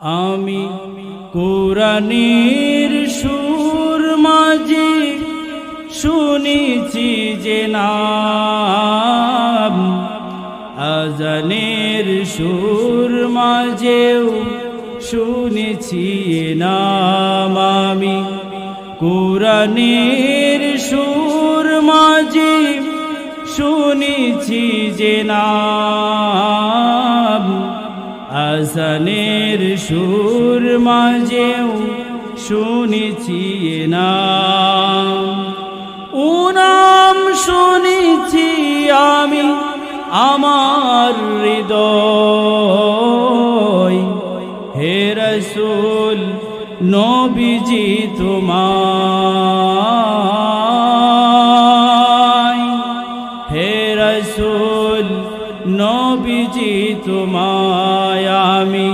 আমি কোরআনের সুর মাঝে শুনেছি যে নাম। আজানের সুর মাঝেও শুনেছি নাম। আমি কোরআনের সুর মাঝে শুনেছি যে নাম। আসানের সুর মাঝেও শুনেছি এ নাম। ও শুনেছি আমি আমার হৃদয়। হে রসুল, নবীজি তোমায় নবীজি তোমায় আমি।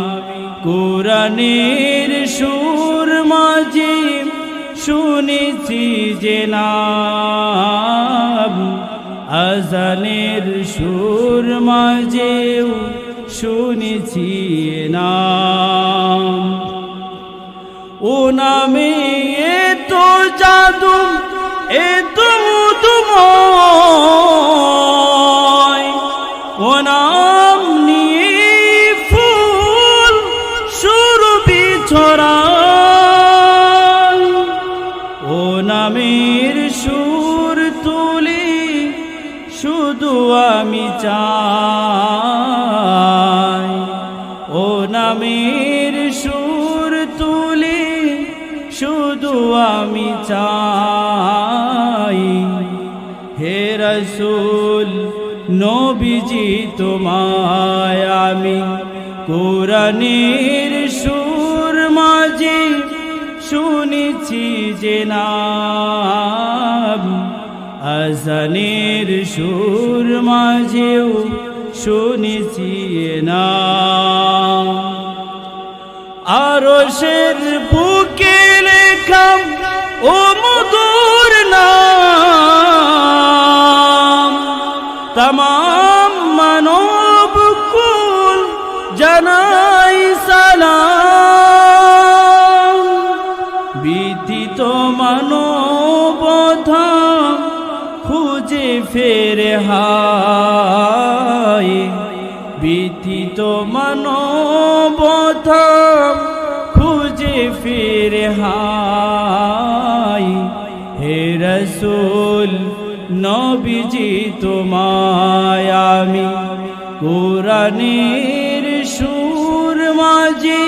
কোরআনের সুর মাঝে শুনেছি যে আজানের সুর মাঝেও শুনেছি নাম। ও নামে এ তো জাদু, এ নামের সুর তুলি, শুধু আমি চাই। ও নামের সুর তুলি, শুধু আমি চাই। হে রসুল, নবীজি তোমায় আমি কোরআনের সুর শুনেছি যে নাম। আজানের সুর মাঝেও শুনেছি এ নাম। আরশের বুকে লেখাম ও মধুর নাম। তমাম মানব কুল জানাই সালাম। যে ফের হায় বিথিত মানবতা খুঁজে ফের হায়। হে রসুল, নবীজি তোমায় আমি কোরআনের সুর মাঝে